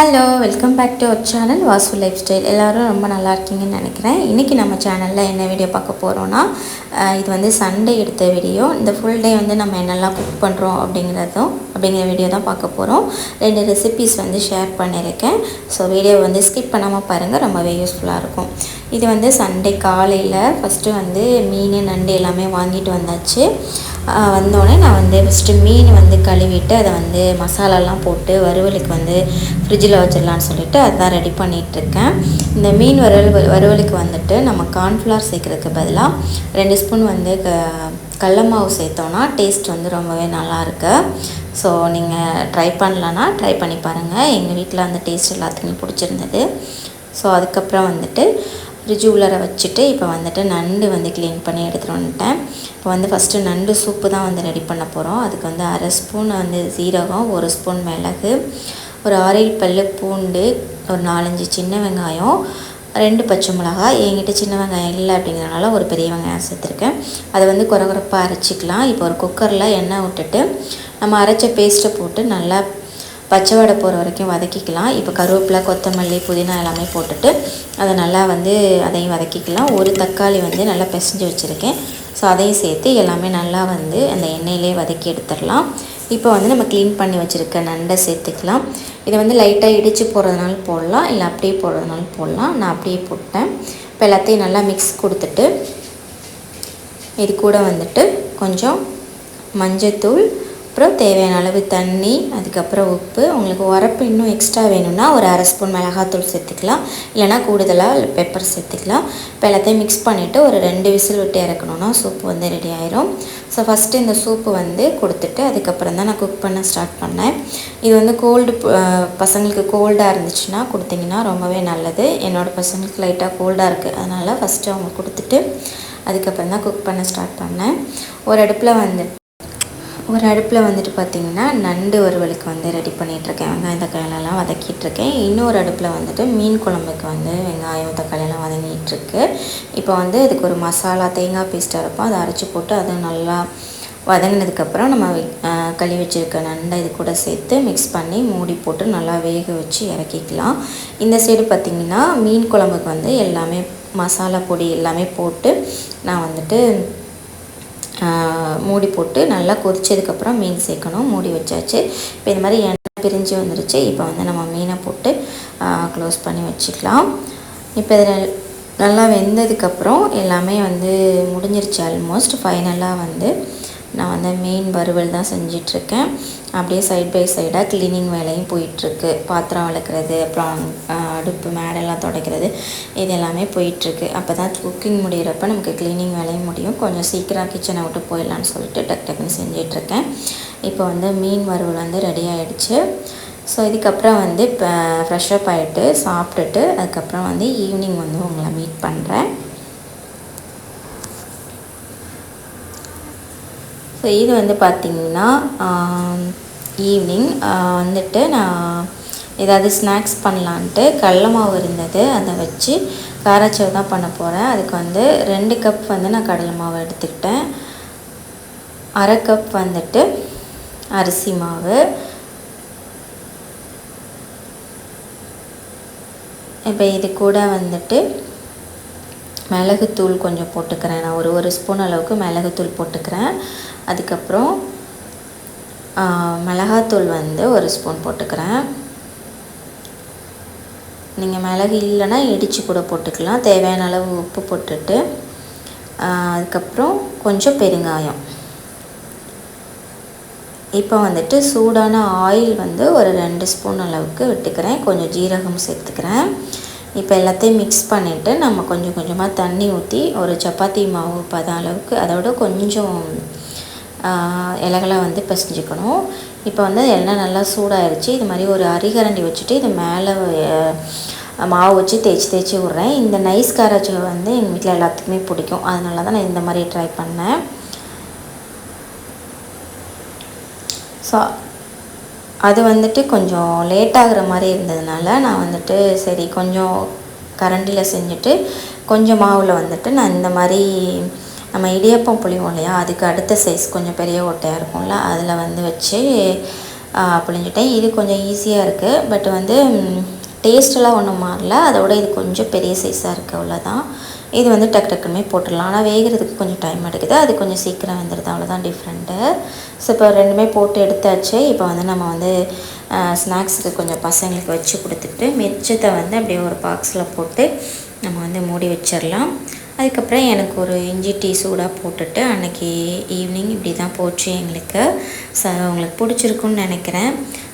Hello welcome back to our channel Vasu lifestyle எல்லோரும் ரொம்ப நல்லா இருக்கீங்கன்னு நினைக்கிறேன். இன்றைக்கி நம்ம சேனலில் என்ன வீடியோ பார்க்க போகிறோன்னா இது வந்து சண்டே எடுத்த வீடியோ இந்த ஃபுல் டே வந்து நம்ம என்னெல்லாம் குக் பண்ணுறோம் அப்படிங்கிறதும் அப்படிங்கிற வீடியோ தான் பார்க்க போகிறோம் ரெண்டு ரெசிபீஸ் வந்து ஷேர் பண்ணியிருக்கேன். ஸோ வீடியோ வந்து ஸ்கிப் பண்ணாமல் பாருங்கள் ரொம்பவே யூஸ்ஃபுல்லாக இருக்கும். இது வந்து சண்டே காலையில் ஃபஸ்ட்டு வந்து மீன் நண்டு எல்லாமே வாங்கிட்டு வந்தாச்சு. வந்தோடனே நான் வந்து ஃபஸ்ட்டு மீன் வந்து கழுவிட்டு அதை வந்து மசாலாலாம் போட்டு வறுவலுக்கு வந்து ஃப்ரிட்ஜில் வச்சிடலான்னு சொல்லிட்டு அதான் ரெடி பண்ணிகிட்ருக்கேன் இந்த மீன் வறுவல் வறுவலுக்கு வந்துட்டு நம்ம கார்ன்ஃப்ளவர் சேர்க்குறதுக்கு பதிலாக ரெண்டு ஸ்பூன் வந்து க கடல மாவு சேர்த்தோன்னா டேஸ்ட் வந்து ரொம்பவே நல்லாயிருக்கு. ஸோ நீங்கள் ட்ரை பண்ணலன்னா ட்ரை பண்ணி பாருங்கள் எங்கள் வீட்டில் அந்த டேஸ்ட் எல்லாத்துக்குமே பிடிச்சிருந்தது. ஸோ அதுக்கப்புறம் வந்துட்டு ஃப்ரிட்ஜ் உள்ளார வச்சுட்டு இப்போ வந்துட்டு நண்டு வந்து க்ளீன் பண்ணி எடுத்துகிட்டு வந்துட்டேன். இப்போ வந்து ஃபஸ்ட்டு நண்டு சூப்பு தான் வந்து ரெடி பண்ண போகிறோம் அதுக்கு வந்து அரை ஸ்பூன் வந்து சீரகம் ஒரு ஸ்பூன் மிளகு ஒரு ஆறேழு பல்லு பூண்டு ஒரு நாலஞ்சு சின்ன வெங்காயம் ரெண்டு பச்சை மிளகாய். என்கிட்ட சின்ன வெங்காயம் இல்லை அப்படிங்கிறனால ஒரு பெரிய வெங்காயம் சேர்த்துருக்கேன் அதை வந்து குறகுறப்பாக அரைச்சிக்கலாம். இப்போ ஒரு குக்கரில் எண்ணெய் விட்டுட்டு நம்ம அரைச்ச பேஸ்ட்டை போட்டு நல்லா பச்சை வடை போகிற வரைக்கும் வதக்கிக்கலாம். இப்போ கருவேப்பிலை கொத்தமல்லி புதினா எல்லாமே போட்டுட்டு அதை நல்லா வந்து அதையும் வதக்கிக்கலாம். ஒரு தக்காளி வந்து நல்லா பிசைஞ்சு வச்சுருக்கேன். ஸோ அதையும் சேர்த்து எல்லாமே நல்லா வந்து அந்த எண்ணெயிலே வதக்கி எடுத்துடலாம். இப்போ வந்து நம்ம க்ளீன் பண்ணி வச்சுருக்க நண்டை சேர்த்துக்கலாம். இதை வந்து லைட்டாக இடித்து போடுறதுனால போடலாம் இல்லை அப்படியே போடுறதுனால போடலாம். நான் அப்படியே போட்டேன். இப்போ எல்லாத்தையும் நல்லா மிக்ஸ் கொடுத்துட்டு இது கூட வந்துட்டு கொஞ்சம் மஞ்சத்தூள் அப்புறம் தேவையான அளவு தண்ணி அதுக்கப்புறம் உப்பு. உங்களுக்கு உரப்பு இன்னும் எக்ஸ்ட்ரா வேணும்னா ஒரு அரை ஸ்பூன் மிளகாத்தூள் சேர்த்துக்கலாம். இல்லைனா கூடுதலாக பெப்பர் சேர்த்துக்கலாம். இப்போ எல்லாத்தையும் மிக்ஸ் பண்ணிவிட்டு ஒரு ரெண்டு விசில் விட்டு இறக்கணுன்னா சூப்பு வந்து ரெடி ஆயிரும். ஸோ ஃபஸ்ட்டு இந்த சூப்பு வந்து கொடுத்துட்டு அதுக்கப்புறம் தான் நான் குக் பண்ண ஸ்டார்ட் பண்ணேன். இது வந்து கோல்டு பசங்களுக்கு கோல்டாக இருந்துச்சுன்னா கொடுத்தீங்கன்னா ரொம்பவே நல்லது. என்னோடய பசங்களுக்கு லைட்டாக கோல்டாக இருக்குது அதனால் ஃபஸ்ட்டு அவங்க கொடுத்துட்டு அதுக்கப்புறம் தான் குக் பண்ண ஸ்டார்ட் பண்ணேன். ஒரு அடுப்பில் வந்து ஒரு அடுப்பில் வந்துட்டு பார்த்திங்கன்னா நண்டு வறுவலுக்கு வந்து ரெடி பண்ணிகிட்ருக்கேன் வெங்காயம் தக்காளியெல்லாம் வதக்கிட்டுருக்கேன். இன்னொரு அடுப்பில் வந்துட்டு மீன் குழம்புக்கு வந்து வெங்காயம் தக்காளியெல்லாம் வதங்கிட்டுருக்கு. இப்போ வந்து இதுக்கு ஒரு மசாலா தேங்காய் பேஸ்ட்டாக அரைப்போம். அதை அரைச்சி போட்டு அது நல்லா வதங்கினதுக்கப்புறம் நம்ம கழுவி வச்சுருக்க நண்டை இது கூட சேர்த்து மிக்ஸ் பண்ணி மூடி போட்டு நல்லா வேக வச்சு இறக்கிக்கலாம். இந்த சைடு பார்த்திங்கன்னா மீன் குழம்புக்கு வந்து எல்லாமே மசாலா பொடி எல்லாமே போட்டு நான் வந்துட்டு மூடி போட்டு நல்லா கொதிச்சதுக்கப்புறம் மீன் சேர்க்கணும். மூடி வச்சாச்சு. இப்போ இந்த மாதிரி எண்ணெய் பிரிஞ்சு வந்துருச்சு. இப்போ வந்து நம்ம மீனை போட்டு க்ளோஸ் பண்ணி வச்சுக்கலாம். இப்போ இதில் நல்லா வெந்ததுக்கப்புறம் எல்லாமே வந்து முடிஞ்சிருச்சு ஆல்மோஸ்ட் ஃபைனலாக வந்து நான் வந்து மீன் வறுவல் தான் செஞ்சிட்ருக்கேன். அப்படியே சைட் பை சைடாக க்ளீனிங் வேலையும் போயிட்டுருக்கு பாத்திரம் விளக்குறது அப்புறம் அடுப்பு மேடெல்லாம் துடைக்கிறது இது எல்லாமே போயிட்டுருக்கு அப்போ தான் குக்கிங் முடிகிறப்ப நமக்கு க்ளீனிங் வேலையும் முடியும். கொஞ்சம் சீக்கிரம் கிச்சனை விட்டு போயிடலான்னு சொல்லிட்டு டக் டக்குன்னு செஞ்சிட்ருக்கேன். இப்போ வந்து மீன் வறுவல் வந்து ரெடி ஆகிடுச்சு ஸோ இதுக்கப்புறம் வந்து இப்போ ஃப்ரெஷ்அப் ஆகிட்டு சாப்பிட்டுட்டு அதுக்கப்புறம் வந்து ஈவினிங் வந்து உங்களை மீட் பண்ணுறேன் ஸோ இது வந்து பார்த்திங்கன்னா ஈவினிங் வந்துட்டு நான் ஏதாவது ஸ்நாக்ஸ் பண்ணலான்ட்டு கடல மாவு இருந்தது அதை வச்சு காராச்சேவ் தான் பண்ண போகிறேன் அதுக்கு வந்து ரெண்டு கப் வந்து நான் கடலை மாவு எடுத்துக்கிட்டேன். அரை கப் வந்துட்டு அரிசி மாவு. இப்போ இது கூட வந்துட்டு மிளகுத்தூள் கொஞ்சம் போட்டுக்கிறேன். நான் ஒரு ஒரு ஸ்பூன் அளவுக்கு மிளகுத்தூள் போட்டுக்கிறேன். அதுக்கப்புறம் மிளகாத்தூள் வந்து ஒரு ஸ்பூன் போட்டுக்கிறேன். நீங்கள் மிளகு இல்லைன்னா இடித்து கூட போட்டுக்கலாம். தேவையான அளவு உப்பு போட்டுட்டு அதுக்கப்புறம் கொஞ்சம் பெருங்காயம். இப்போ வந்துட்டு சூடான ஆயில் வந்து ஒரு ரெண்டு ஸ்பூன் அளவுக்கு விட்டுக்கிறேன். கொஞ்சம் ஜீரகம் சேர்த்துக்கிறேன். இப்போ எல்லாத்தையும் மிக்ஸ் பண்ணிவிட்டு நம்ம கொஞ்சம் கொஞ்சமாக தண்ணி ஊற்றி ஒரு சப்பாத்தி மாவு பதம் அளவுக்கு அதோட கொஞ்சம் ஆஹ், இலகளை வந்து பிசைஞ்சுக்கணும். இப்போ வந்து எண்ணெய் நல்லா சூடாயிருச்சு. இது மாதிரி ஒரு அரிகரண்டி வச்சுட்டு இது மேலே மாவு வச்சு தேய்ச்சி தேய்ச்சி விட்றேன். இந்த நைஸ் காராச்சோ வந்து எங்கள் வீட்டில் எல்லாத்துக்குமே பிடிக்கும். அதனால தான் நான் இந்த மாதிரி ட்ரை பண்ணேன். ஸோ அது வந்துட்டு கொஞ்சம் லேட் ஆகுற மாதிரி இருந்ததுனால நான் வந்துட்டு சரி கொஞ்சம் கரண்டியில் செஞ்சுட்டு கொஞ்சம் மாவில் வந்துட்டு நான் இந்த மாதிரி நம்ம இடியப்பம் புளிவோம் இல்லையா அதுக்கு அடுத்த சைஸ் கொஞ்சம் பெரிய ஓட்டையாக இருக்கும்ல அதில் வந்து வச்சு புளிஞ்சிட்டேன் இது கொஞ்சம் ஈஸியாக இருக்குது பட் வந்து டேஸ்டெல்லாம் ஒன்றும் மாறல. அதோட இது கொஞ்சம் பெரிய சைஸாக இருக்குது அவ்வளோதான் இது வந்து டக்கு டக்குமே போட்டுடலாம். ஆனால் வேகிறதுக்கு கொஞ்சம் டைம் எடுக்குது. அது கொஞ்சம் சீக்கிரம் வந்துடுது அவ்வளோதான் டிஃப்ரெண்ட்டு ஸோ இப்போ ரெண்டுமே போட்டு எடுத்தாச்சு. இப்போ வந்து நம்ம வந்து ஸ்நாக்ஸுக்கு கொஞ்சம் பசங்களுக்கு வச்சு கொடுத்துட்டு மிச்சத்தை வந்து அப்படியே ஒரு பாக்ஸில் போட்டு நம்ம வந்து மூடி வச்சிடலாம். அதுக்கப்புறம் எனக்கு ஒரு இஞ்சி டீ சூடாக போட்டுட்டு அன்றைக்கி ஈவினிங் இப்படி தான் போச்சு எங்களுக்கு. ஸோ உங்களுக்கு பிடிச்சிருக்குன்னு நினைக்கிறேன்.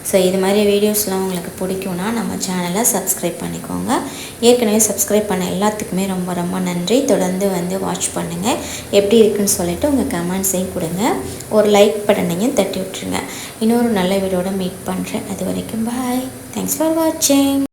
ஸோ இது மாதிரி வீடியோஸ்லாம் உங்களுக்கு பிடிக்கும்னா நம்ம சேனலை சப்ஸ்கிரைப் பண்ணிக்கோங்க. ஏற்கனவே சப்ஸ்கிரைப் பண்ண எல்லாத்துக்குமே ரொம்ப ரொம்ப நன்றி. தொடர்ந்து வந்து வாட்ச் பண்ணுங்கள் எப்படி இருக்குன்னு சொல்லிவிட்டு உங்கள் கமெண்ட்ஸையும் கொடுங்க. ஒரு லைக் பட்டனையும் தட்டி விட்டுருங்க. இன்னொரு நல்ல வீடியோட மீட் பண்ணுறேன் அது வரைக்கும் பாய் தேங்க்ஸ் ஃபார் வாட்சிங்